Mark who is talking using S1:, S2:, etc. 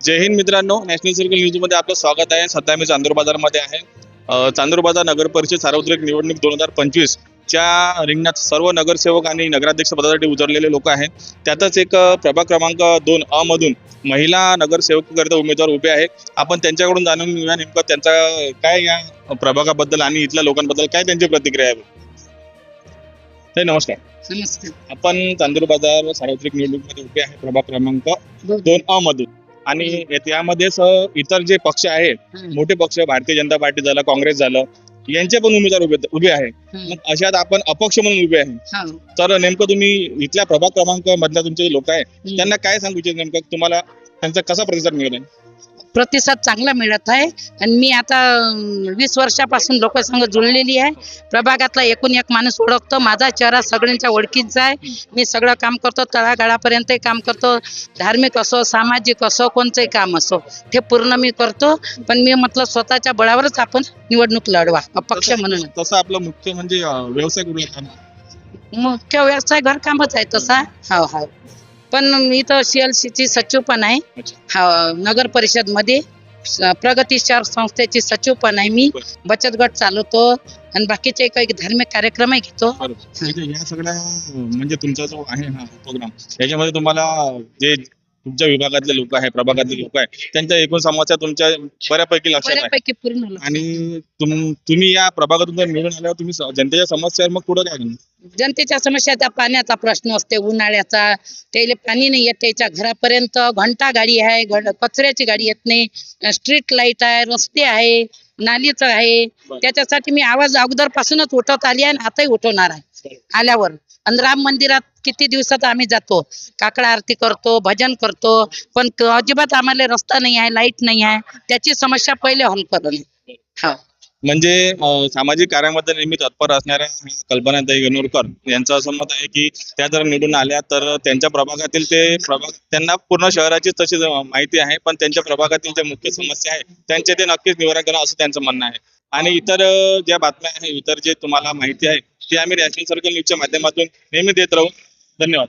S1: जय हिंद मित्रांनो national circle न्यूजमध्ये आपलं स्वागत आहे. सध्या मी चांदूर बाजारमध्ये आहे. चांदूर बाजार नगर परिषद सार्वत्रिक निवडणूक दोन हजार पंचवीस च्या रिंगणात सर्व नगरसेवक आणि नगराध्यक्ष पदासाठी उतरलेले लोक आहेत. त्यातच एक प्रभाग क्रमांक दोन अ मधून महिला नगरसेवकाकरिता उमेदवार उभे आहे आपण त्यांच्याकडून जाणून घेऊया नेमकं त्यांचा काय या प्रभागाबद्दल आणि इथल्या लोकांबद्दल काय त्यांची प्रतिक्रिया आहे. नमस्कार. आपण चांदूर बाजार सार्वत्रिक निवडणुकीमध्ये उभे आहे. प्रभाग क्रमांक दोन अ मधून. आणि यात- यामध्येच अ, इतर जे पक्ष आहेत. मोठे पक्ष भारतीय जनता पार्टी झालं काँग्रेस झालं यांचे पण उमेदवार उभे उभे आहे
S2: हम्म.
S1: मग अशात आपण अपक्ष म्हणून उभे आहे. तर नेमकं तुम्ही इथल्या प्रभाग क्रमांक मधल्या तुमचे लोक आहे
S2: हम्म.
S1: त्यांना काय सांगू इच्छित नेमकं तुम्हाला त्यांचा कसा प्रतिसाद मिळत आहे
S2: प्रतिसाद चांगला मिळत आहे. आणि मी आता वीस वर्षापासून लोकसंघ जुळलेली आहे. प्रभागातला एकूण एक माणूस ओळखतो. माझा चेहरा सगळ्यांच्या ओळखीचा आहे. मी सगळं काम करतो. तळागाळापर्यंत काम करतो. धार्मिक असो सामाजिक असो कोणचंही काम असो ते पूर्ण मी करतो. पण मी म्हटलं स्वतःच्या बळावरच आपण निवडणूक लढवा. अपक्ष म्हणून.
S1: तसं आपलं मुख्य म्हणजे व्यवसाय
S2: मुख्य व्यवसाय घरकामच आहे तसा. हो हो. पण इथं ची सचिव पण आहे. हा नगर परिषदमध्ये प्रगती शहर संस्थेची सचिव पण आहे. मी. बचत गट चालवतो आणि बाकीचे काही धार्मिक कार्यक्रमही घेतो.
S1: या सगळ्या म्हणजे तुमचा जो आहे हा उपक्रम याच्यामध्ये तुम्हाला जे तुमच्या विभागातले लोक आहे प्रभागातले लोक आहे त्यांच्या एकूण समस्या तुमच्या बऱ्यापैकी लक्षात आहे
S2: बऱ्यापैकी पूर्ण लक्ष.
S1: आणि तुम तुम्ही या प्रभागातून जर निवडून आल्यावर तुम्ही स- जनतेच्या समस्यावर मग पुढे काय करणार?
S2: जनतेच्या समस्या त्या पाण्याचा प्रश्न असते उन्हाळ्याचा त्याला पाणी नाही येत त्याच्या घरापर्यंत घंटा गाडी आहे कचऱ्याची गाडी येत नाही स्ट्रीट लाइट आहे रस्ते आहे नालीच आहे
S1: बरं.
S2: त्याच्यासाठी मी आवाज अगोदर पासूनच उठवत आली आहे आणि आताही उठवणार आहे आल्यावर. आणि राम मंदिरात किती दिवसात आम्ही जातो. काकडा आरती करतो भजन करतो. पण अजिबात आम्हाला रस्ता नाही आहे लाइट नाही आहे. त्याची समस्या पहिले हॉल करून हा.
S1: म्हणजे सामाजिक कार्यामध्ये नेहमी तत्पर असणाऱ्या कल्पनाताई गणूरकर यांचं असं मत आहे की त्या जर निवडून आल्या तर त्यांच्या प्रभागातील ते प्रभाग त्यांना पूर्ण शहराची तशी माहिती आहे. पण त्यांच्या प्रभागातील जे मुख्य समस्या आहे त्यांचे ते नक्कीच निवारण करा असं त्यांचं म्हणणं आहे. आणि इतर ज्या बातम्या आहेत इतर जे तुम्हाला माहिती आहे ते आम्ही नॅशनल सर्कल न्यूजच्या माध्यमातून नेहमी देत राहू. धन्यवाद.